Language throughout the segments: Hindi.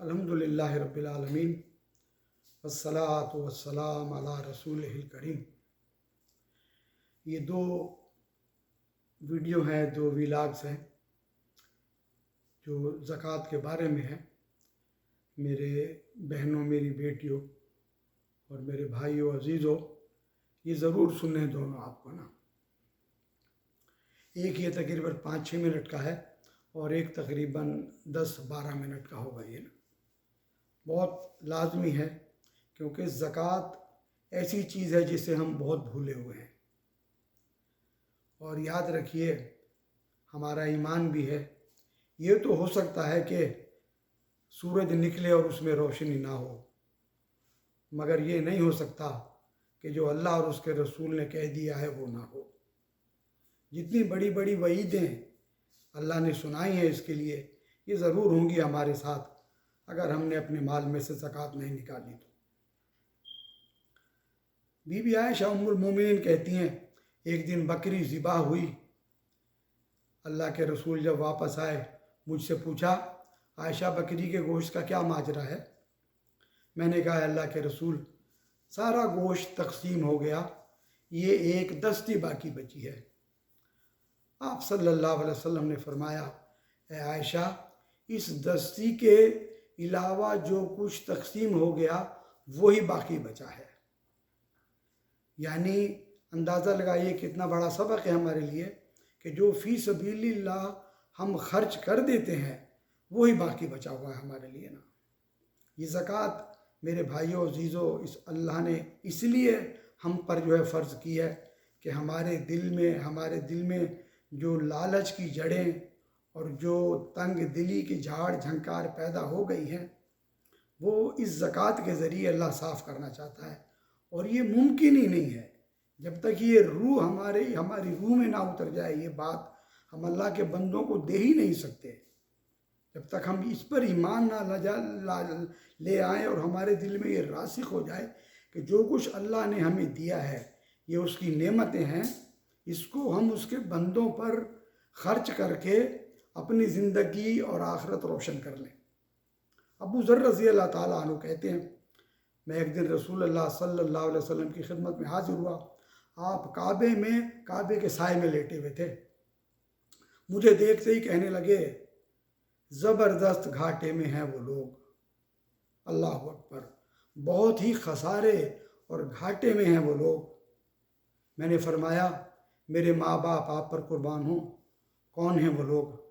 अल्हम्दुलिल्लाह रब्बिल आलमीन वस्सलातु वस्सलाम अला रसूल करीम। ये दो वीडियो हैं, दो विलाग्स हैं, जो ज़क़़त के बारे में है। मेरे बहनों, मेरी बेटियों और मेरे भाइयों, अजीज़ों, ये ज़रूर सुनने दोनों आपको ना। एक ये तकरीबन पाँच छः मिनट का है और एक तकरीबन दस बारह मिनट का होगा ये ना। बहुत लाजमी है, क्योंकि ज़क़़त ऐसी चीज़ है जिसे हम बहुत भूले हुए हैं। और याद रखिए, हमारा ईमान भी है। ये तो हो सकता है कि सूरज निकले और उसमें रोशनी ना हो, मगर ये नहीं हो सकता कि जो अल्लाह और उसके रसूल ने कह दिया है वो ना हो। जितनी बड़ी बड़ी वईदें अल्लाह ने सुनाई हैं इसके लिए, ये ज़रूर होंगी हमारे साथ। अगर हमने अपने माल में से ज़क़़त नहीं निकाली तो। बीबी आयशा उम्मुल मोमिन कहती हैं, एक दिन बकरी ज़िबा हुई। अल्लाह के रसूल जब वापस आए, मुझसे पूछा, आयशा बकरी के गोश्त का क्या माजरा है? मैंने कहा, अल्लाह के रसूल, सारा गोश्त तकसीम हो गया, ये एक दस्ती बाकी बची है। आप सल्लल्लाहु अलैहि वसल्लम ने फरमाया ए आयशा, इस दस्ती के अलावा जो कुछ तकसीम हो गया वही बाकी बचा है। यानी अंदाज़ा लगाइए कितना बड़ा सबक है हमारे लिए कि जो फ़ी सबील्ला हम खर्च कर देते हैं वही बाकी बचा हुआ है हमारे लिए ना। ये ज़क़़त मेरे भाइयों, अजीज़ों, इस अल्लाह ने इसलिए हम पर जो है फ़र्ज़ की है कि हमारे दिल में, हमारे दिल में जो लालच की जड़ें और जो तंग दिली की झाड़ झंकार पैदा हो गई हैं, वो इस ज़क़़त के ज़रिए अल्लाह साफ़ करना चाहता है। और ये मुमकिन ही नहीं है। जब तक ये रूह हमारे, हमारी रूह में ना उतर जाए ये बात, हम अल्लाह के बंदों को दे ही नहीं सकते। जब तक हम इस पर ईमान ना लजा, ला, ले आए और हमारे दिल में ये रासिक हो जाए कि जो कुछ अल्लाह ने हमें दिया है, ये उसकी नेमतें हैं, इसको हम उसके बंदों पर खर्च करके अपनी ज़िंदगी और आखरत रोशन कर लें। अबू ज़र रज़ी अल्लाह ताला कहते हैं, मैं एक दिन रसूल अल्लाह सल्लल्लाहु अलैहि वसल्लम की खिदमत में हाजिर हुआ। आप काबे में, काबे के साय में लेटे हुए थे। मुझे देखते ही कहने लगे, ज़बरदस्त घाटे में हैं वो लोग। अल्लाह अकबर, बहुत ही खसारे और घाटे में हैं वो लोग। मैंने फरमाया, मेरे माँ बाप आप पर कुर्बान हों, कौन हैं वो लोग?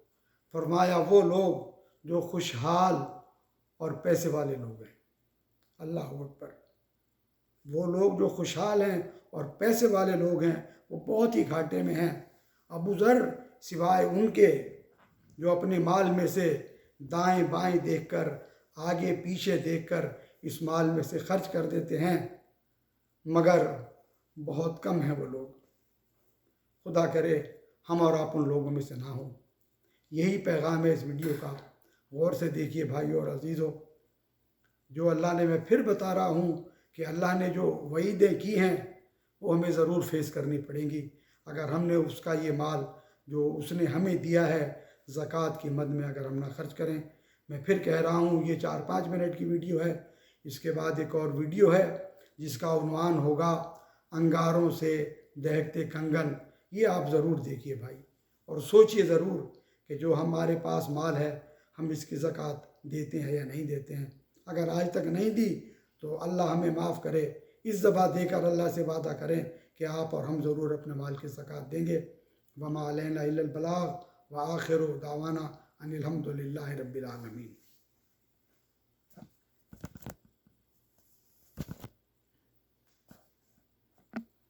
फरमाया वो लोग जो खुशहाल और पैसे वाले लोग हैं। अल्लाह अकबर। वो लोग जो खुशहाल हैं और पैसे वाले लोग हैं, वो बहुत ही घाटे में हैं। अबू ज़र सिवाय उनके, जो अपने माल में से दाएँ बाएँ देखकर, आगे पीछे देखकर इस माल में से खर्च कर देते हैं। मगर बहुत कम हैं वो लोग। खुदा करे हम और आप उन लोगों में से ना हो। यही पैगाम है इस वीडियो का। गौर से देखिए भाइयों और अजीज़ों, जो अल्लाह ने मैं फिर बता रहा हूँ कि अल्लाह ने जो वईदें की हैं, वो हमें ज़रूर फेस करनी पड़ेंगी। अगर हमने उसका ये माल जो उसने हमें दिया है, ज़क़़त की मद में अगर हम ना खर्च करें। मैं फिर कह रहा हूँ, ये चार पाँच मिनट की वीडियो है। इसके बाद एक और वीडियो है, जिसका उनवान होगा अंगारों से दहकते कंगन। ये आप ज़रूर देखिए भाई, और सोचिए ज़रूर कि जो हमारे पास माल है, हम इसकी ज़क़़त देते हैं या नहीं देते हैं। अगर आज तक नहीं दी तो अल्लाह हमें माफ़ करे। इस दफ़ा देकर अल्लाह से वादा करें कि आप और हम ज़रूर अपने माल की ज़क़़त देंगे। वमा अलैना बलाग, व आखिर दावाना अनिलहमदिल्ला रब्बिल आलमीन।